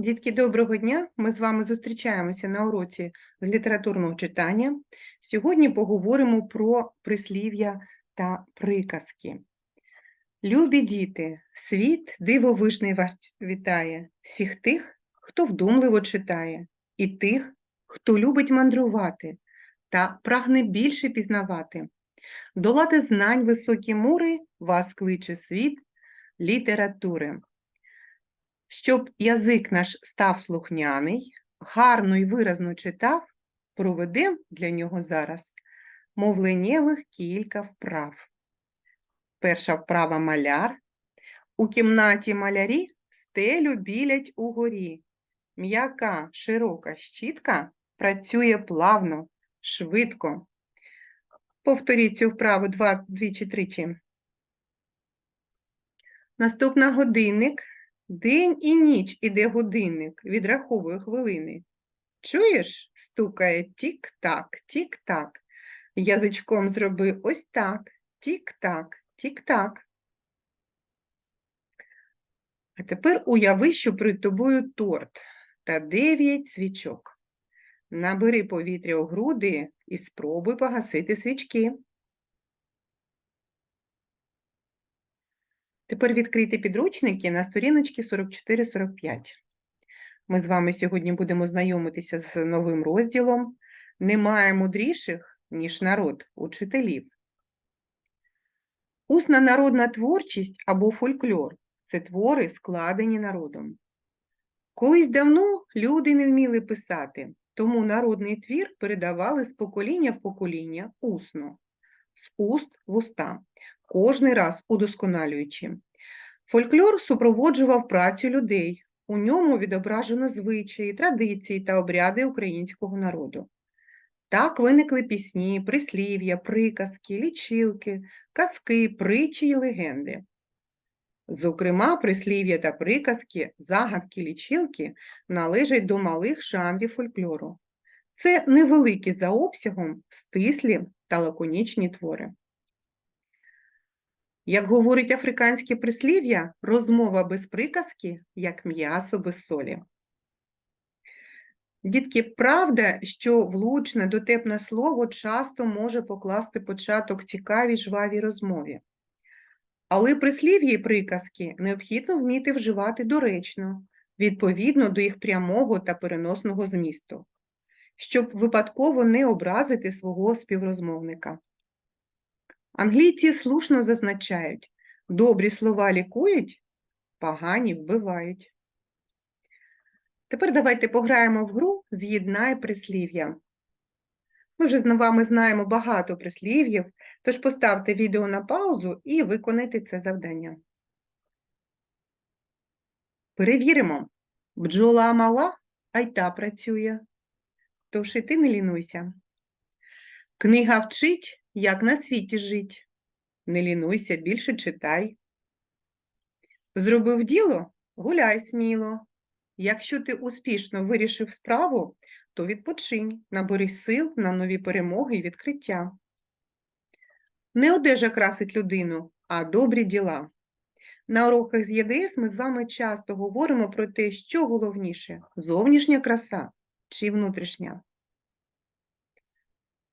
Дітки, доброго дня! Ми з вами зустрічаємося на уроці з літературного читання. Сьогодні поговоримо про прислів'я та приказки. Любі діти, світ дивовижний вас вітає, всіх тих, хто вдумливо читає, і тих, хто любить мандрувати та прагне більше пізнавати. Долати знань високі мури вас кличе світ літератури. Щоб язик наш став слухняний, гарно й виразно читав, проведем для нього зараз мовленнєвих кілька вправ. Перша вправа маляр. У кімнаті малярі стелю білять угорі. М'яка, широка щітка працює плавно, швидко. Повторіть цю вправу два, двічі-тричі. Наступна годинник. День і ніч іде годинник, відраховує хвилини. Чуєш? Стукає тік-так, тік-так. Язичком зроби ось так. Тік-так, тік-так. А тепер уяви, що перед тобою торт та дев'ять свічок. Набери повітря у груди і спробуй погасити свічки. Тепер відкрийте підручники на сторіночці 44-45. Ми з вами сьогодні будемо знайомитися з новим розділом Немає мудріших, ніж народ учителів. Усна народна творчість або фольклор це твори, складені народом. Колись давно люди не вміли писати, тому народний твір передавали з покоління в покоління усно, з уст в уста кожний раз удосконалюючи. Фольклор супроводжував працю людей, у ньому відображено звичаї, традиції та обряди українського народу. Так виникли пісні, прислів'я, приказки, лічилки, казки, притчі й легенди. Зокрема, прислів'я та приказки, загадки, лічилки належать до малих жанрів фольклору. Це невеликі за обсягом, стислі та лаконічні твори. Як говорить африканське прислів'я, розмова без приказки, як м'ясо без солі. Дітки, правда, що влучне дотепне слово часто може покласти початок цікавій жвавій розмові. Але прислів'я і приказки необхідно вміти вживати доречно, відповідно до їх прямого та переносного змісту, щоб випадково не образити свого співрозмовника. Англійці слушно зазначають, добрі слова лікують, погані вбивають. Тепер давайте пограємо в гру «З'єднай прислів'я. Ми вже з вами знаємо багато прислів'їв, тож поставте відео на паузу і виконайте це завдання. Перевіримо. Бджола мала, а й та працює. Тож і ти не лінуйся. Книга вчить, як на світі жить. Не лінуйся, більше читай. Зробив діло гуляй сміло. Якщо ти успішно вирішив справу, то відпочинь, набери сил на нові перемоги і відкриття. Не одежа красить людину, а добрі діла. На уроках з ЄДС ми з вами часто говоримо про те, що головніше зовнішня краса чи внутрішня.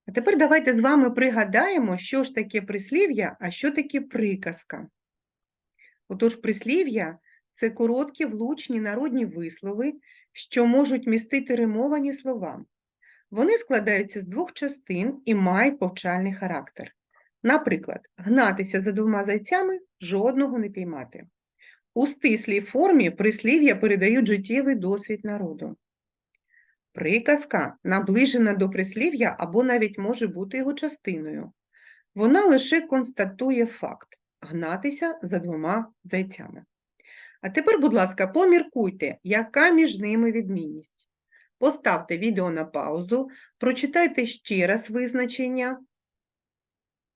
А тепер давайте з вами пригадаємо, що ж таке прислів'я, а що таке приказка. Отож, прислів'я це короткі, влучні народні вислови, що можуть містити римовані слова. Вони складаються з двох частин і мають повчальний характер. Наприклад, гнатися за двома зайцями жодного не піймати. У стислій формі прислів'я передають життєвий досвід народу. Приказка наближена до прислів'я або навіть може бути його частиною. Вона лише констатує факт гнатися за двома зайцями. А тепер, будь ласка, поміркуйте, яка між ними відмінність. Поставте відео на паузу, прочитайте ще раз визначення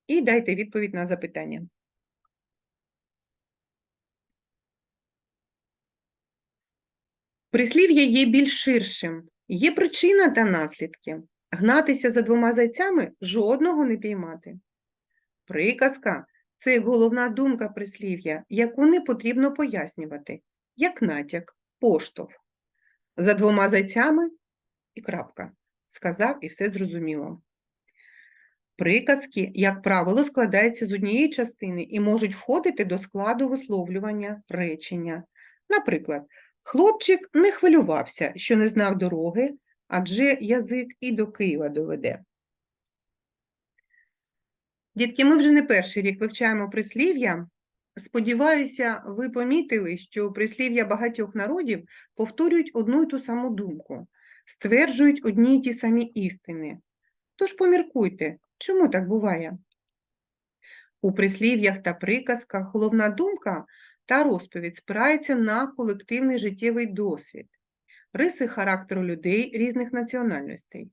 і дайте відповідь на запитання. Прислів'я є більш ширшим. Є причина та наслідки. Гнатися за двома зайцями жодного не піймати. Приказка це головна думка прислів'я, яку не потрібно пояснювати, як натяк, поштовх. За двома зайцями і крапка. Сказав і все зрозуміло. Приказки, як правило, складаються з однієї частини і можуть входити до складу висловлювання речення. Наприклад, хлопчик не хвилювався, що не знав дороги, адже язик і до Києва доведе. Дітки, ми вже не перший рік вивчаємо прислів'я. Сподіваюся, ви помітили, що прислів'я багатьох народів повторюють одну й ту саму думку, стверджують одні й ті самі істини. Тож поміркуйте, чому так буває? У прислів'ях та приказках головна думка та розповідь спирається на колективний життєвий досвід, риси характеру людей різних національностей.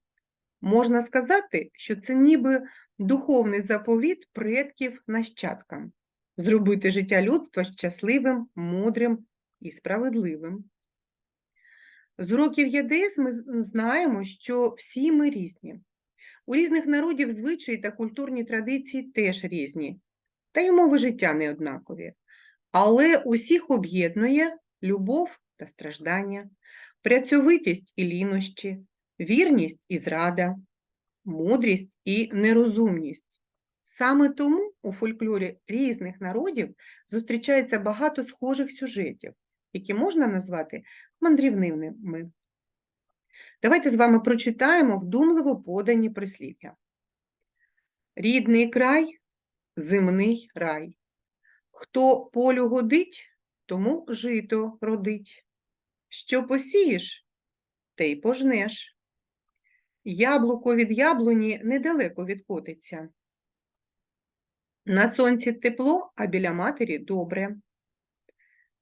Можна сказати, що це ніби духовний заповіт предків нащадкам зробити життя людства щасливим, мудрим і справедливим. З уроків ЄДС ми знаємо, що всі ми різні. У різних народів звичаї та культурні традиції теж різні, та й умови життя не однакові. Але усіх об'єднує любов та страждання, працьовитість і лінощі, вірність і зрада, мудрість і нерозумність. Саме тому у фольклорі різних народів зустрічається багато схожих сюжетів, які можна назвати мандрівними. Давайте з вами прочитаємо вдумливо подані прислів'я. Рідний край, земний рай. Хто полю годить, тому жито родить. Що посієш, те й пожнеш. Яблуко від яблуні недалеко відкотиться. На сонці тепло, а біля матері добре.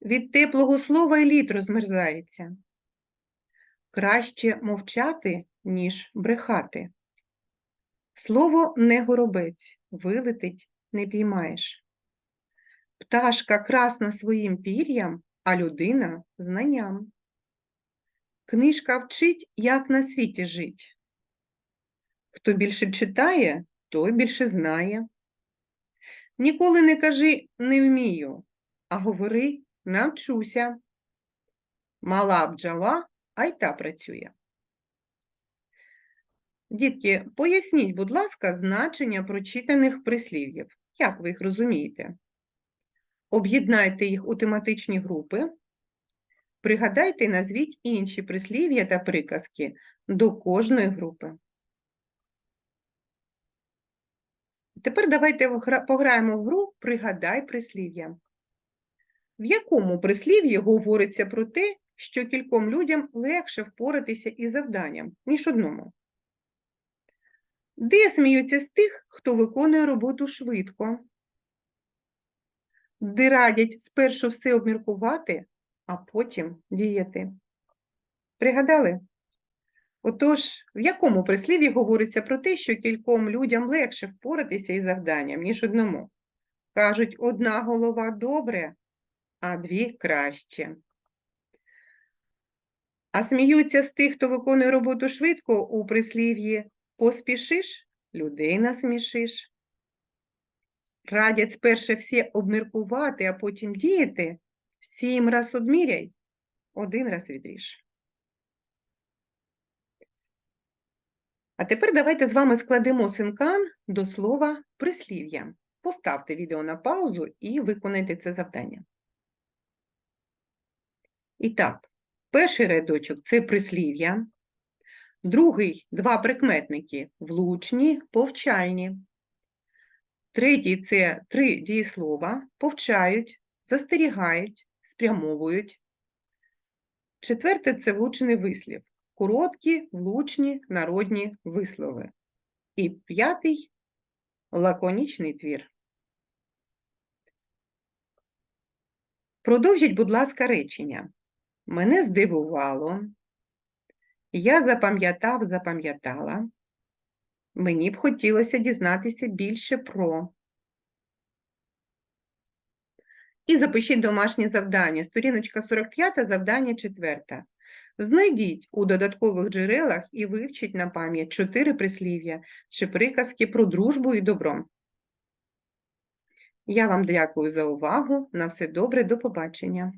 Від теплого слова й лід розмерзається. Краще мовчати, ніж брехати. Слово не горобець, вилетить, не піймаєш. Пташка красна своїм пір'ям, а людина знанням. Книжка вчить, як на світі жить. Хто більше читає, той більше знає. Ніколи не кажи не вмію, а говори навчуся. Мала бджола, а й та працює. Дітки, поясніть, будь ласка, значення прочитаних прислів'їв. Як ви їх розумієте? Об'єднайте їх у тематичні групи. Пригадайте і назвіть інші прислів'я та приказки до кожної групи. Тепер давайте пограємо в гру Пригадай прислів'я. В якому прислів'ї говориться про те, що кільком людям легше впоратися із завданням, ніж одному? Де сміються з тих, хто виконує роботу швидко? Де радять спершу все обміркувати, а потім діяти? Пригадали? Отож, в якому прислів'ї говориться про те, що кільком людям легше впоратися із завданням, ніж одному? Кажуть, одна голова добре, а дві краще. А сміються з тих, хто виконує роботу швидко у прислів'ї поспішиш, людей насмішиш. Радять сперше все обміркувати, а потім діяти. Сім раз одміряй, один раз відріж. А тепер давайте з вами складемо синкан до слова прислів'я. Поставте відео на паузу і виконайте це завдання. І так, перший рядочок це прислів'я, другий два прикметники влучні, повчальні. Третій це три дієслова повчають, застерігають, спрямовують. Четверте це влучений вислів. Короткі, влучні, народні вислови. І п'ятий лаконічний твір. Продовжіть, будь ласка, речення. Мене здивувало. Я запам'ятав, запам'ятала. Мені б хотілося дізнатися більше про. І запишіть домашнє завдання. Сторіночка 45, завдання 4. Знайдіть у додаткових джерелах і вивчіть на пам'ять чотири прислів'я чи приказки про дружбу і добро. Я вам дякую за увагу. На все добре, до побачення.